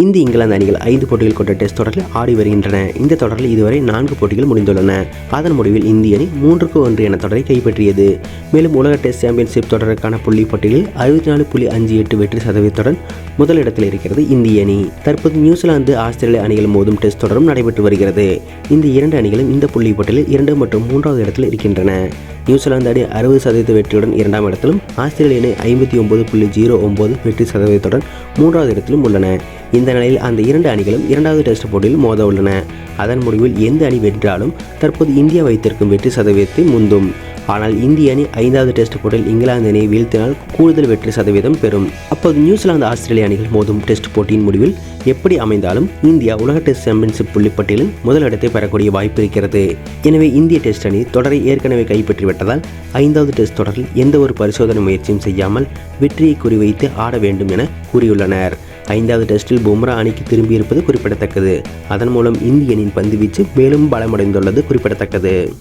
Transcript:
இந்த இங்கிலாந்து அணிகள் ஐந்து போட்டிகள் கொண்ட டெஸ்ட் தொடரில் ஆடி வருகின்றன. இந்த தொடரில் இதுவரை நான்கு போட்டிகள் முடிந்துள்ளன. அதன் முடிவில் இந்திய அணி மூன்றுக்கு ஒன்று என தொடரை கைப்பற்றியது. மேலும் உலக டெஸ்ட் சாம்பியன்ஷிப் தொடருக்கான புள்ளி பட்டியலில் அறுபத்தி நாலு புள்ளி அஞ்சு எட்டு வெற்றி சதவீதத்துடன் முதலிடத்தில் இருக்கிறது இந்திய அணி. தற்போது நியூசிலாந்து ஆஸ்திரேலிய அணிகள் மோதும் டெஸ்ட் தொடரும் நடைபெற்று வருகிறது. இந்த இரண்டு அணிகளும் இந்த புள்ளி பட்டியலில் இரண்டு மற்றும் மூன்றாவது இடத்தில் இருக்கின்றன. நியூசிலாந்து அணி அறுபது சதவீத வெற்றியுடன் இரண்டாம் இடத்திலும் ஆஸ்திரேலிய அணி ஐம்பத்தி ஒன்பது புள்ளி ஜீரோ ஒன்பது வெற்றி சதவீதத்துடன் மூன்றாவது இடத்திலும் உள்ளன. இந்த நிலையில் அந்த இரண்டு அணிகளும் இரண்டாவது டெஸ்ட் போட்டியில் மோத உள்ளன. அதன் முடிவில் எந்த அணி வென்றாலும் தற்போது இந்தியா வைத்திருக்கும் வெற்றி சதவீதத்தை முந்தும். ஆனால் இந்திய அணி ஐந்தாவது டெஸ்ட் போட்டியில் இங்கிலாந்து அணியை வீழ்த்தினால் கூடுதல் வெற்றி சதவீதம் பெறும். அப்போது நியூசிலாந்து ஆஸ்திரேலிய அணிகள் மோதும் டெஸ்ட் போட்டியின் முடிவில் எப்படி அமைந்தாலும் இந்தியா உலக டெஸ்ட் சாம்பியன்ஷிப் புள்ளிப்பட்டியலில் முதலிடத்தை பெறக்கூடிய வாய்ப்பு இருக்கிறது. எனவே இந்திய டெஸ்ட் அணி தொடரை ஏற்கனவே கைப்பற்றிவிட்டதால் ஐந்தாவது டெஸ்ட் தொடரில் எந்த ஒரு பரிசோதனை முயற்சியும் செய்யாமல் வெற்றியை குறிவைத்து ஆட வேண்டும் என கூறியுள்ளனர். ஐந்தாவது டெஸ்டில் பும்ரா அணிக்கு திரும்பியிருப்பது குறிப்பிடத்தக்கது. அதன் மூலம் இந்திய அணியின் பந்துவீச்சு மேலும் பலமடைந்துள்ளது குறிப்பிடத்தக்கது.